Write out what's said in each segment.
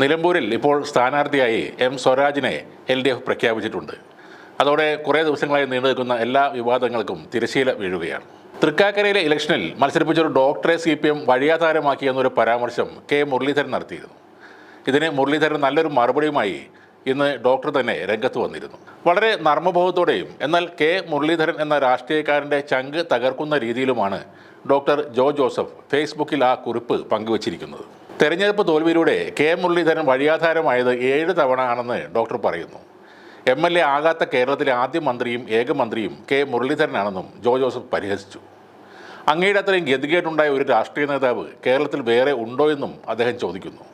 നിലമ്പൂരിൽ ഇപ്പോൾ സ്ഥാനാർത്ഥിയായി എം സ്വരാജിനെ എൽ ഡി എഫ് പ്രഖ്യാപിച്ചിട്ടുണ്ട്. അതോടെ കുറേ ദിവസങ്ങളായി നീണ്ടു നിൽക്കുന്ന എല്ലാ വിവാദങ്ങൾക്കും തിരശീല വീഴുകയാണ്. തൃക്കാക്കരയിലെ ഇലക്ഷനിൽ മത്സരിപ്പിച്ച ഒരു ഡോക്ടറെ സി പി എം വഴിയാധാരമാക്കിയെന്നൊരു പരാമർശം കെ മുരളീധരൻ നടത്തിയിരുന്നു. ഇതിന് മുരളീധരൻ നല്ലൊരു മറുപടിയുമായി ഇന്ന് ഡോക്ടർ തന്നെ രംഗത്ത് വന്നിരുന്നു. വളരെ നർമ്മബോധത്തോടെയും എന്നാൽ കെ മുരളീധരൻ എന്ന രാഷ്ട്രീയക്കാരന്റെ ചങ്ക് തകർക്കുന്ന രീതിയിലുമാണ് ഡോക്ടർ ജോ ജോസഫ് ഫേസ്ബുക്കിൽ ആ കുറിപ്പ് പങ്കുവച്ചിരിക്കുന്നത്. തെരഞ്ഞെടുപ്പ് തോൽവിയിലൂടെ കെ മുരളീധരൻ വഴിയാധാരമായത് ഏഴ് തവണ ആണെന്ന് ഡോക്ടർ പറയുന്നു. എം എൽ എ ആകാത്ത കേരളത്തിലെ ആദ്യ മന്ത്രിയും ഏക മന്ത്രിയും കെ മുരളീധരനാണെന്നും ജോ ജോസഫ് പരിഹസിച്ചു. അങ്ങയുടെ അത്രയും ഗതികേട്ടുണ്ടായ ഒരു രാഷ്ട്രീയ നേതാവ് കേരളത്തിൽ വേറെ ഉണ്ടോ എന്നും അദ്ദേഹം ചോദിക്കുന്നു.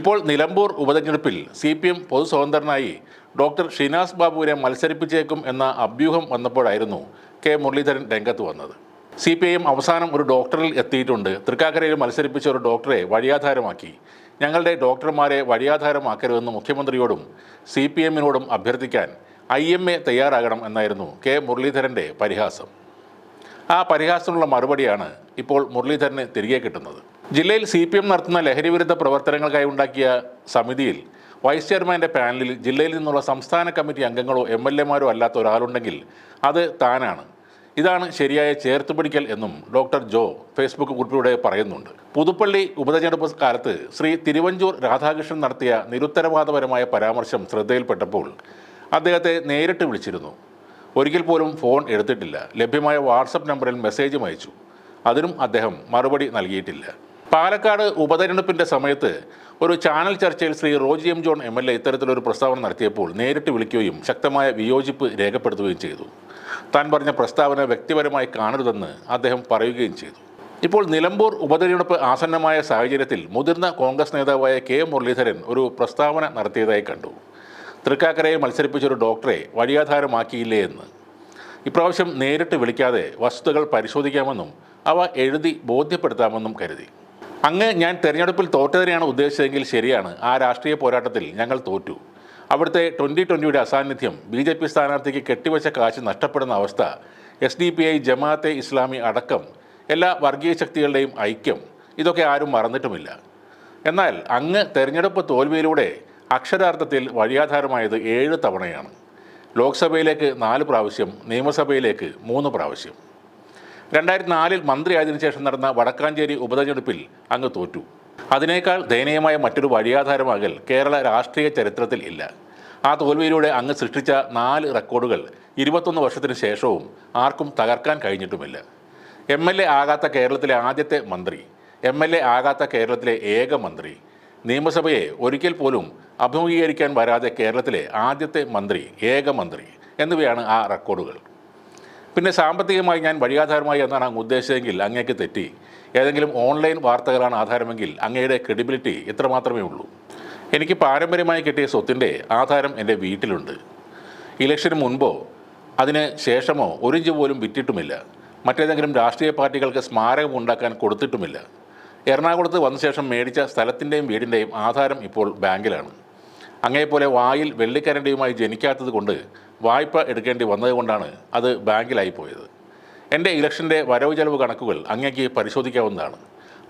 ഇപ്പോൾ നിലമ്പൂർ ഉപതെരഞ്ഞെടുപ്പിൽ സി പി എം പൊതു സ്വതന്ത്രനായി ഡോക്ടർ ഷിനാസ് ബാബുവിനെ മത്സരിപ്പിച്ചേക്കും എന്ന അഭ്യൂഹം വന്നപ്പോഴായിരുന്നു കെ മുരളീധരൻ രംഗത്ത് വന്നത്. സി പി ഐ എം അവസാനം ഒരു ഡോക്ടറിൽ എത്തിയിട്ടുണ്ട്. തൃക്കാക്കരയിൽ മത്സരിപ്പിച്ച ഒരു ഡോക്ടറെ വഴിയാധാരമാക്കി. ഞങ്ങളുടെ ഡോക്ടർമാരെ വഴിയാധാരമാക്കരുതെന്ന് മുഖ്യമന്ത്രിയോടും സി പി എമ്മിനോടും അഭ്യർത്ഥിക്കാൻ ഐ എം എ തയ്യാറാകണം എന്നായിരുന്നു കെ മുരളീധരന്റെ പരിഹാസം. ആ പരിഹാസത്തിനുള്ള മറുപടിയാണ് ഇപ്പോൾ മുരളീധരന് തിരികെ കിട്ടുന്നത്. ജില്ലയിൽ സി പി എം നടത്തുന്ന ലഹരിവിരുദ്ധ പ്രവർത്തനങ്ങൾക്കായി ഉണ്ടാക്കിയ സമിതിയിൽ വൈസ് ചെയർമാന്റെ പാനലിൽ ജില്ലയിൽ നിന്നുള്ള സംസ്ഥാന കമ്മിറ്റി അംഗങ്ങളോ എം എൽ എമാരോ അല്ലാത്ത ഒരാളുണ്ടെങ്കിൽ അത് താനാണ്. ഇതാണ് ശരിയായ ചേർത്ത് പിടിക്കൽ എന്നും ഡോക്ടർ ജോ ഫേസ്ബുക്ക് കുറിപ്പിലൂടെ പറയുന്നുണ്ട്. പുതുപ്പള്ളി ഉപതെരഞ്ഞെടുപ്പ് കാലത്ത് ശ്രീ തിരുവഞ്ചൂർ രാധാകൃഷ്ണൻ നടത്തിയ നിരുത്തരവാദപരമായ പരാമർശം ശ്രദ്ധയിൽപ്പെട്ടപ്പോൾ അദ്ദേഹത്തെ നേരിട്ട് വിളിച്ചിരുന്നു. ഒരിക്കൽ പോലും ഫോൺ എടുത്തിട്ടില്ല. ലഭ്യമായ വാട്സപ്പ് നമ്പറിൽ മെസ്സേജും അയച്ചു. അതിനും അദ്ദേഹം മറുപടി നൽകിയിട്ടില്ല. പാലക്കാട് ഉപതെരഞ്ഞെടുപ്പിന്റെ സമയത്ത് ഒരു ചാനൽ ചർച്ചയിൽ Shri Roji M John M L A ഇത്തരത്തിലൊരു പ്രസ്താവന നടത്തിയപ്പോൾ നേരിട്ട് വിളിക്കുകയും ശക്തമായ വിയോജിപ്പ് രേഖപ്പെടുത്തുകയും ചെയ്തു. താൻ പറഞ്ഞ പ്രസ്താവന വ്യക്തിപരമായി കാണരുതെന്ന് അദ്ദേഹം പറയുകയും ചെയ്തു. ഇപ്പോൾ നിലമ്പൂർ ഉപതെരഞ്ഞെടുപ്പ് ആസന്നമായ സാഹചര്യത്തിൽ മുതിർന്ന കോൺഗ്രസ് നേതാവായ കെ മുരളീധരൻ ഒരു പ്രസ്താവന നടത്തിയതായി കണ്ടു. തൃക്കാക്കരയെ മത്സരിപ്പിച്ച ഒരു ഡോക്ടറെ വഴിയാധാരമാക്കിയില്ലേ എന്ന്. ഇപ്രാവശ്യം നേരിട്ട് വിളിക്കാതെ വസ്തുതകൾ പരിശോധിക്കാമെന്നും അവ എഴുതി ബോധ്യപ്പെടുത്താമെന്നും കരുതി. അങ്ങ് ഞാൻ തെരഞ്ഞെടുപ്പിൽ തോറ്റതിനെയാണ് ഉദ്ദേശിച്ചതെങ്കിൽ ശരിയാണ്. ആ രാഷ്ട്രീയ പോരാട്ടത്തിൽ ഞങ്ങൾ തോറ്റു. അവിടുത്തെ ട്വന്റി ട്വന്റിയുടെ അസാന്നിധ്യം ബി ജെ പി സ്ഥാനാർത്ഥിക്ക് കെട്ടിവെച്ച കാശ് നഷ്ടപ്പെടുന്ന അവസ്ഥ S D P I Jamaat-e Islami അടക്കം എല്ലാ വർഗീയ ശക്തികളുടെയും ഐക്യം ഇതൊക്കെ ആരും മറന്നിട്ടുമില്ല. എന്നാൽ അങ്ങ് തെരഞ്ഞെടുപ്പ് തോൽവിയിലൂടെ അക്ഷരാർത്ഥത്തിൽ വഴിയാധാരമായത് ഏഴ് തവണയാണ്. ലോക്സഭയിലേക്ക് നാല് പ്രാവശ്യം നിയമസഭയിലേക്ക് മൂന്ന് പ്രാവശ്യം. രണ്ടായിരത്തി നാലിൽ മന്ത്രിയായതിനു ശേഷം നടന്ന വടക്കാഞ്ചേരി ഉപതെരഞ്ഞെടുപ്പിൽ അങ്ങ് തോറ്റു. അതിനേക്കാൾ ദയനീയമായ മറ്റൊരു വഴിയാധാരമാകൽ കേരള രാഷ്ട്രീയ ചരിത്രത്തിൽ ഇല്ല. ആ തോൽവിയിലൂടെ അങ്ങ് സൃഷ്ടിച്ച നാല് റെക്കോർഡുകൾ ഇരുപത്തൊന്ന് വർഷത്തിന് ശേഷവും ആർക്കും തകർക്കാൻ കഴിഞ്ഞിട്ടുമില്ല. എം എൽ എ ആകാത്ത കേരളത്തിലെ ആദ്യത്തെ മന്ത്രി എം എൽ എ ആകാത്ത കേരളത്തിലെ ഏക മന്ത്രി നിയമസഭയെ ഒരിക്കൽ പോലും അഭിമുഖീകരിക്കാൻ വരാതെ കേരളത്തിലെ ആദ്യത്തെ മന്ത്രി ഏക മന്ത്രി എന്നിവയാണ് ആ റെക്കോർഡുകൾ. പിന്നെ സാമ്പത്തികമായി ഞാൻ വഴിയാധാരമായി എന്നാണ് അങ്ങ് ഉദ്ദേശിച്ചതെങ്കിൽ അങ്ങേക്ക് തെറ്റി. ഏതെങ്കിലും ഓൺലൈൻ വാർത്തകളാണ് ആധാരമെങ്കിൽ അങ്ങയുടെ ക്രെഡിബിലിറ്റി ഇത്രമാത്രമേ ഉള്ളൂ. എനിക്ക് പാരമ്പര്യമായി കിട്ടിയ സ്വത്തിന്റെ ആധാരം എന്റെ വീട്ടിലുണ്ട്. ഇലക്ഷന് മുൻപോ അതിന് ശേഷമോ ഒരിഞ്ച് പോലും വിറ്റിട്ടുമില്ല. മറ്റേതെങ്കിലും രാഷ്ട്രീയ പാർട്ടികൾക്ക് സ്മാരകം ഉണ്ടാക്കാൻ കൊടുത്തിട്ടുമില്ല. എറണാകുളത്ത് വന്ന ശേഷം മേടിച്ച സ്ഥലത്തിന്റെയും വീടിന്റെയും ആധാരം ഇപ്പോൾ ബാങ്കിലാണ്. അങ്ങേപോലെ വായിൽ വെള്ളിക്കരണ്ടിയുമായി ജനിക്കാത്തത് കൊണ്ട് വായ്പ എടുക്കേണ്ടി വന്നതുകൊണ്ടാണ് അത് ബാങ്കിലായി പോയത്. എന്റെ ഇലക്ഷന്റെ വരവ് ചെലവ് കണക്കുകൾ അങ്ങേക്ക് പരിശോധിക്കാവുന്നതാണ്.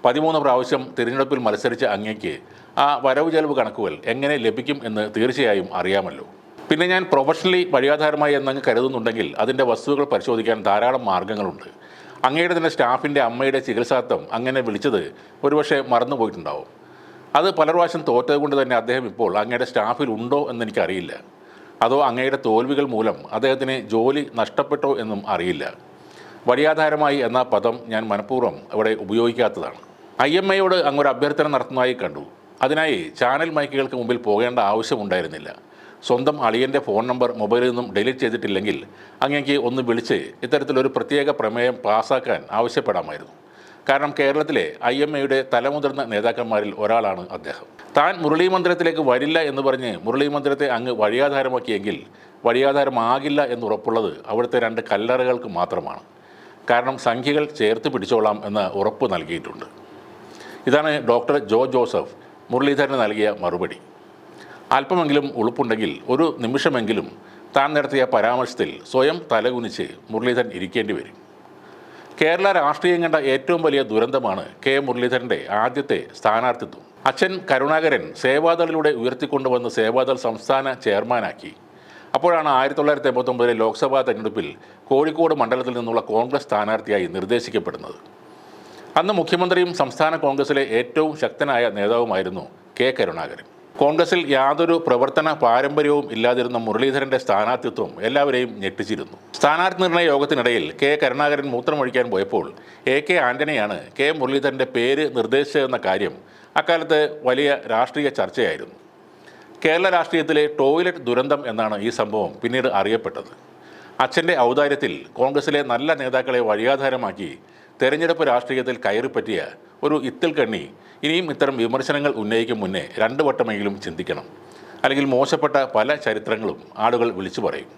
പതിമൂന്ന് പ്രാവശ്യം തിരഞ്ഞെടുപ്പിൽ മത്സരിച്ച അങ്ങേക്ക് ആ വരവ് ചെലവ് കണക്കുകൾ എങ്ങനെ ലഭിക്കും എന്ന് തീർച്ചയായും അറിയാമല്ലോ. പിന്നെ ഞാൻ പ്രൊഫഷണലി വഴിയാധാരമായി എന്നങ്ങ് കരുതുന്നുണ്ടെങ്കിൽ അതിന്റെ വസ്തുതകൾ പരിശോധിക്കാൻ ധാരാളം മാർഗങ്ങളുണ്ട്. അങ്ങയുടെ തന്നെ സ്റ്റാഫിന്റെ അമ്മയുടെ ചികിത്സാർത്ഥം അങ്ങനെ വിളിച്ചത് ഒരുപക്ഷെ മറന്നുപോയിട്ടുണ്ടാവും അത് പല പ്രാവശ്യം തോറ്റത് കൊണ്ട് തന്നെ അദ്ദേഹം ഇപ്പോൾ അങ്ങയുടെ സ്റ്റാഫിൽ ഉണ്ടോ എന്ന് എനിക്കറിയില്ല. അതോ അങ്ങയുടെ തോൽവികൾ മൂലം അദ്ദേഹത്തിന് ജോലി നഷ്ടപ്പെട്ടോ എന്നും അറിയില്ല. വഴിയാധാരമായി എന്ന പദം ഞാൻ മനഃപൂർവം ഇവിടെ ഉപയോഗിക്കാത്തതാണ്. ഐ എം എയോട് അങ്ങൊരു അഭ്യർത്ഥന നടത്തുന്നതായി കണ്ടു. അതിനായി ചാനൽ മൈക്കുകൾക്ക് മുമ്പിൽ പോകേണ്ട ആവശ്യമുണ്ടായിരുന്നില്ല. സ്വന്തം അളിയന്റെ ഫോൺ നമ്പർ മൊബൈലിൽ നിന്നും ഡിലീറ്റ് ചെയ്തിട്ടില്ലെങ്കിൽ അങ്ങേക്ക് ഒന്ന് വിളിച്ച് ഇത്തരത്തിലൊരു പ്രത്യേക പ്രമേയം പാസ്സാക്കാൻ ആവശ്യപ്പെടാമായിരുന്നു. കാരണം കേരളത്തിലെ ഐ എം എയുടെ തലമുതിർന്ന നേതാക്കന്മാരിൽ ഒരാളാണ് അദ്ദേഹം. താൻ മുരളി മന്ദിരത്തിലേക്ക് വരില്ല എന്ന് പറഞ്ഞ് മുരളി മന്ദിരത്തെ അങ്ങ് വഴിയാധാരമാക്കിയെങ്കിൽ വഴിയാധാരമാകില്ല എന്നുറപ്പുള്ളത് അവിടുത്തെ രണ്ട് കല്ലറകൾക്ക് മാത്രമാണ്. കാരണം സംഖ്യകൾ ചേർത്ത് പിടിച്ചോളാം എന്ന് ഉറപ്പ് നൽകിയിട്ടുണ്ട്. ഇതാണ് ഡോക്ടർ ജോ ജോസഫ് മുരളീധരന് നൽകിയ മറുപടി. അല്പമെങ്കിലും ഉളുപ്പുണ്ടെങ്കിൽ ഒരു നിമിഷമെങ്കിലും താൻ നടത്തിയ പരാമർശത്തിൽ സ്വയം തലകുനിച്ച് മുരളീധരൻ ഇരിക്കേണ്ടി വരും. കേരള രാഷ്ട്രീയം കണ്ട ഏറ്റവും വലിയ ദുരന്തമാണ് കെ മുരളീധരന്റെ ആദ്യത്തെ സ്ഥാനാർത്ഥിത്വം. അച്ഛൻ കരുണാകരൻ സേവാദളിലൂടെ ഉയർത്തിക്കൊണ്ടുവന്ന് സേവാദൾ സംസ്ഥാന ചെയർമാനാക്കി. അപ്പോഴാണ് ആയിരത്തി തൊള്ളായിരത്തി എൺപത്തൊമ്പതിലെ ലോക്സഭാ തെരഞ്ഞെടുപ്പിൽ കോഴിക്കോട് മണ്ഡലത്തിൽ നിന്നുള്ള കോൺഗ്രസ് സ്ഥാനാർത്ഥിയായി നിർദ്ദേശിക്കപ്പെടുന്നത്. അന്ന് മുഖ്യമന്ത്രിയും സംസ്ഥാന കോൺഗ്രസിലെ ഏറ്റവും ശക്തനായ നേതാവുമായിരുന്നു കെ കരുണാകരൻ. കോൺഗ്രസിൽ യാതൊരു പ്രവർത്തന പാരമ്പര്യവും ഇല്ലാതിരുന്ന മുരളീധരന്റെ സ്ഥാനാർത്ഥിത്വം എല്ലാവരെയും ഞെട്ടിച്ചിരുന്നു. സ്ഥാനാർത്ഥി നിർണയ യോഗത്തിനിടയിൽ കെ കരുണാകരൻ മൂത്രമൊഴിക്കാൻ പോയപ്പോൾ എ കെ ആന്റണിയാണ് കെ മുരളീധരന്റെ പേര് നിർദ്ദേശിച്ചതെന്ന കാര്യം അക്കാലത്ത് വലിയ രാഷ്ട്രീയ ചർച്ചയായിരുന്നു. കേരള രാഷ്ട്രീയത്തിലെ ടോയ്ലറ്റ് ദുരന്തം എന്നാണ് ഈ സംഭവം പിന്നീട് അറിയപ്പെട്ടത്. അച്ഛന്റെ ഔദാര്യത്തിൽ കോൺഗ്രസിലെ നല്ല നേതാക്കളെ വഴിയാധാരമാക്കി തെരഞ്ഞെടുപ്പ് രാഷ്ട്രീയത്തിൽ കയറിപ്പറ്റിയ ഒരു ഇത്തിൽ കണ്ണി ഇനിയും ഇത്തരം വിമർശനങ്ങൾ ഉന്നയിക്കും മുന്നേ രണ്ടു വട്ടമെങ്കിലും ചിന്തിക്കണം. അല്ലെങ്കിൽ മോശപ്പെട്ട പല ചരിത്രങ്ങളും ആളുകൾ വിളിച്ചു പറയും.